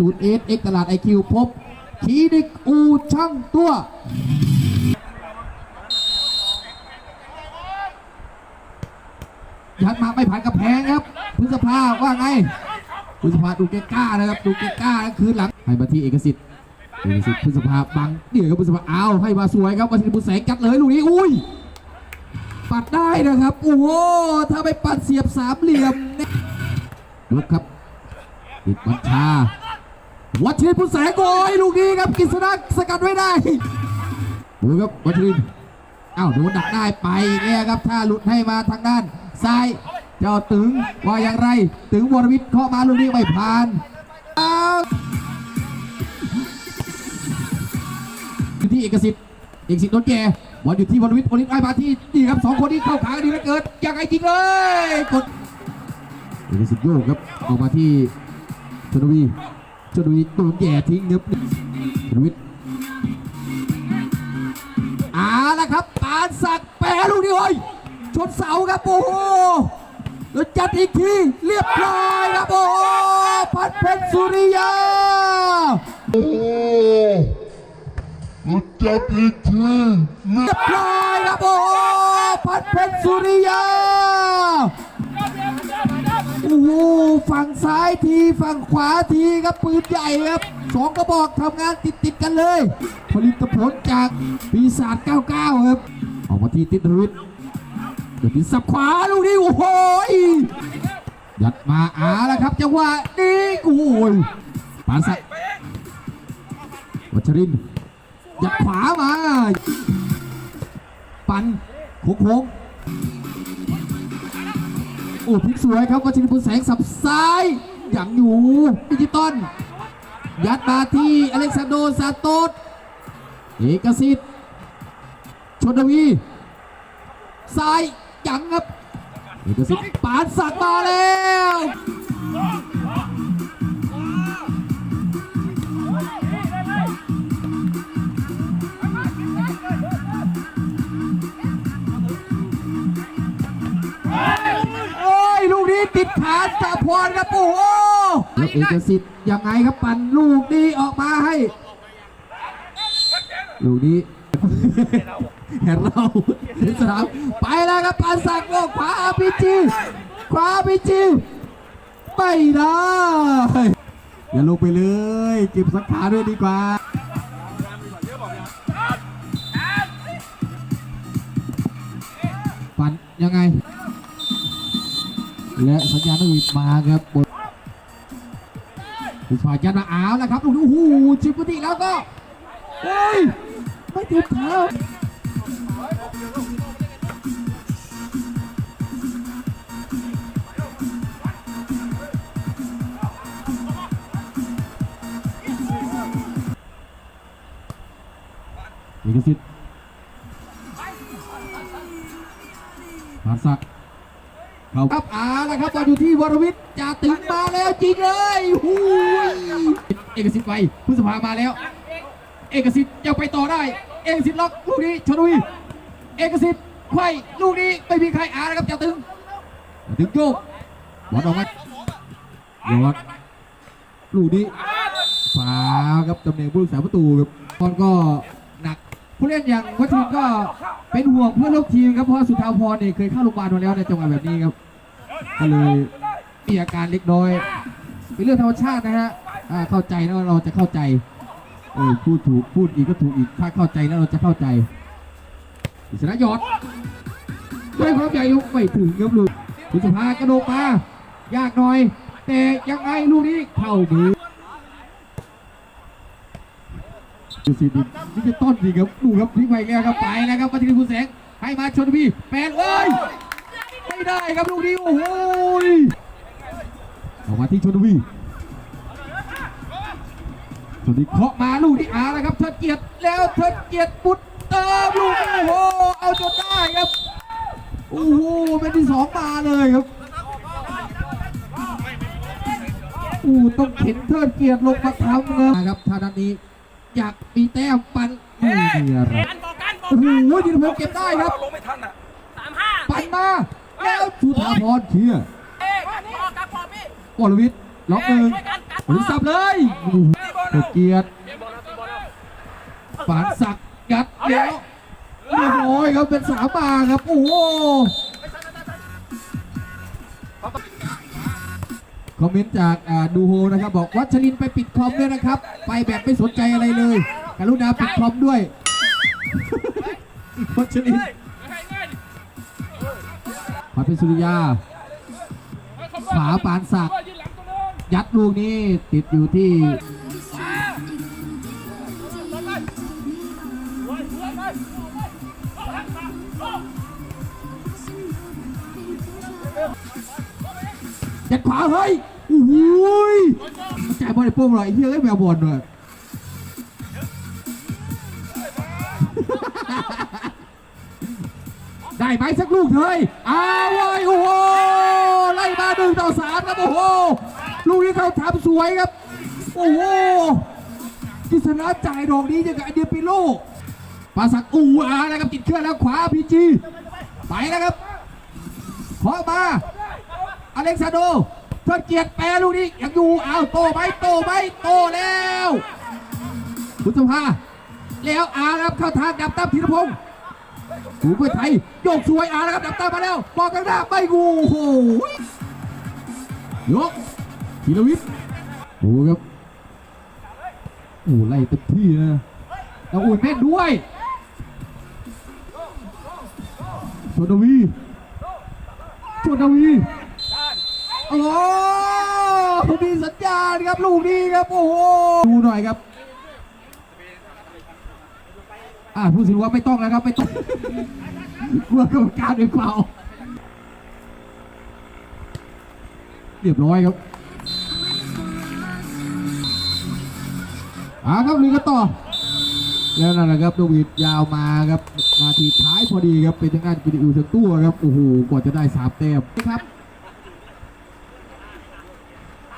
ศูนย์เอสเอ็กตลาดไอคิวพบคลินิกอูช่างตัวยัดมาไม่ผ่านกระแพงครับพฤษภาว่าไงพฤษภาดูเกก้านะครับดูเกก้าคืนหลังให้มาที่เอกสิทธิ์เอกสิทธิ์พฤษภาบังเดี๋ยวครับพฤษภาเอาให้มาสวยครับมาที่บุญแสงจัดเลยลูกนี้อุ้ยปัดได้นะครับโอ้โหถ้าไปปัดเสียบสามเหลี่ยมเนี่ยลุกครับติดบัญชา วัชรินทร์พุทธแสงโกยลูกนี้ครับกฤษณะสกัดไว้ได้ดูครับวัชรินทร์อ้าวโดนดักได้ไปอีกแล้วครับถ้าหลุดให้มาทางด้านซ้ายเจ้าตึงว่าอย่างไร ตึงวรวิทย์เข้ามาลูกนี้ไม่ผ่านอ้าที่เอกสิทธิ์เอกสิทธิ์โดนแย่บอลอยู่ที่วรวิทย์วรวิทย์ไอ้มาที่นี่ครับสองคนนี้เข้าขากันดีเหลือเกินยังไงจริงเลยกดเอกสิทธิ์โยกครับออกมาที่ชนวี ชนวิทย์โดนแย่ทิ้งครับชนวิทย์เอาละครับปานสักดิ์แปรลูกนี้โอ้ยชนเสาครับโอ้โหแล้วจัดอีกทีเรียบร้อยครับโอ้โหพัดเพชรสุริยาโอ้รู้จักอีกทีเลืเรีอยบร้อยครับโอ้โหพัดเพชรสุริยาายทีฝั่งขวาทีครับปืนใหญ่ครับสองกระบอกทำงานติดติดกันเลย ผลิตผลจากปีศาจ99 ครับ ออกมาที่ติดวิทย์เดี๋ยวที่สับขวาลูกนี้โอ้โหยยัดมาอาแล้วครับจังหวะนี้โอ้ยปานสักวัชรินยัดขวามา ปันโค้งๆโอ้พลิกสวยครับวัชรินทร์บุญแสงสับซ้าย อย่างอยู่ดิจิตอลยัดมาที่อเล็กซานโดซาโตสเอกสิทธิ์ชนวีซ้ายยังครับเอกสิทธิ์ปานสักมาแล้ว ดขาสาพรครับโอ้โหแล้วเอกสิทธิ์ยังไงครับปั่นลูกนี้ออกมาให้ ลูกนี้เห็นเราในสนามไปแล้วครับปานสักโอ้ขวาอาพีจีขวาอาพีจีไม่ได้อย่าลงไปเลยเก็บสักขาด้วยดีกว่าปั่นยังไง และสัญญาณนวีดมาครับบนผู้ฝ่ายยันมาอ้าวแล้วครับโอ้โหชิปปติแล้วก็โอ้ยไม่ติดเท้าเอกสิทธิ์ผ่านศักดิ์เขา ครับอาแล้วครับบอลอยู่ที่วรวิทย์จะถึงมาแล้วจริงเลยหูยเอกสิทธิ์ไปพุทธภามาแล้ว เอกสิทธิ์ยังไปต่อได้ เอกสิทธิ์ล็อกลูกนี้ชนุยเอกสิทธิ์ไขว้ลูกนี้ไม่มีใครอานะครับจะถึงจะถึงโยกบอลออกมายอดลูกนี้ฝาครับตำแหน่งผู้รักษาประตูครับบอลก็หนัก ผู้เล่นอย่างวัชรินก็เป็นห่วงเพื่อนร่วมทีมครับเพราะสุธาพรเนี่ยเคยเข้าโรงพยาบาลมาแล้วในจังหวะแบบนี้ครับก็เลยมีอาการเล็กน้อย เป็นเรื่องธรรมชาตินะฮะเข้าใจแล้วเราจะเข้าใจเออพูดถูกพูดอีกก็ถูกอีกถ้าเข้าใจแล้วเราจะเข้าใจอิสระยอดด้วยความใหญ่ลูกไม่ถึงครับลูกคุณสุภากระโดดมายากหน่อย แต่ยังไงลูกนี้เข้ามือ ดูสิดินี่เป็นต้นสิครับดูครับพลิกไปแล้วครับไปแล้วครับมาที่คุณแสงให้มาชนพี่แปดเอ้ยไม่ได้ครับลูกนี้โอ้โหออกมาที่ชนวีชนวีเคาะมาลูกนี้อาแล้วครับเทิดเกียรติแล้วเทิดเกียรติปุดเติมลูกนี้โอ้โหเอาจนได้ครับโอ้โหเป็นที่สองมาเลยครับโอ้ต้องเข็นเทิดเกียรติลงมาทำเงินครับท่านั้นนี้ อยากมีแต้มปันไม่มีอะไรกันบอกกันบอกโอ้โหกันดินพงเก็บได้ครับ ลงไม่ทันอะสามห้าปันมาแล้วสุธาพรเคลียร์เอ๊ะพอครับพอพี่วรวิทย์ล็อกหนึ่งบริสับเลยโอ้โหเกิดเกียรติปานศักดิ์ยัดเดียวเรียบร้อยครับเป็นสามมาครับ โอ้โห คอมเมนต์จากดูโฮนะครับ บอกวัชรินไปปิดคอมด้วยนะครับ ไปแบบไม่สนใจอะไรเลย กรุณาปิดคอมด้วยวัชรินมาเป็นสุริยาขาปานศักดิ์ยัดลูกนี้ติดอยู่ที่ ยัดขวาเฮ้ยโอ้โหยจ่ายบอลไอ้โป้งหน่อยไอ้เหี้ยเอ้แมวบอลหน่อยได้ไหมสักลูกเถอยอ้าวเว้ยโอ้โห ไล่มาหนึ่งต่อสามครับโอ้โห ลูกนี้เขาทำสวยครับ โอ้โหกิษณะจ่ายดอกนี้ยังกับไอเดียปิโลปาสักอูอาแล้วครับติดเครื่องแล้วขวาพีจี ไปแล้วครับขอมา อเล็กซานโดเพื่อเกียรติแปรลูกนี้ยังอยู่อ้าวโตไหมโตไหมโตแล้วคุณสภาแล้วอาครับเข้าทางดับตั้มธีรพงศ์ถูเพื่อไทยโยกสวยอาแล้วครับดับตั้มมาแล้วบอกกันหน้าไม่งูโอ้โหยกธีรวิทย์โอ้ครับโอ้ไล่เต็มที่นะแล้วอุ่นแม่นด้วยชนวีชนวี โอ้โหมีสัญญาณครับลูกนี้ครับโอ้โหดูหน่อยครับอ่าผู้สินว่าไม่ต้องแล้วครับไม่ต้องกลัวกรรมการเป็นเปล่าเรียบร้อยครับอ่าครับลุยกันต่อ แล้วนั่นแหละครับดวิดยาวมาครับนาทีท้ายพอดีครับเป็นทางด้านกิติอูเซตัวครับโอ้โหกว่าจะได้สามแต้มครับ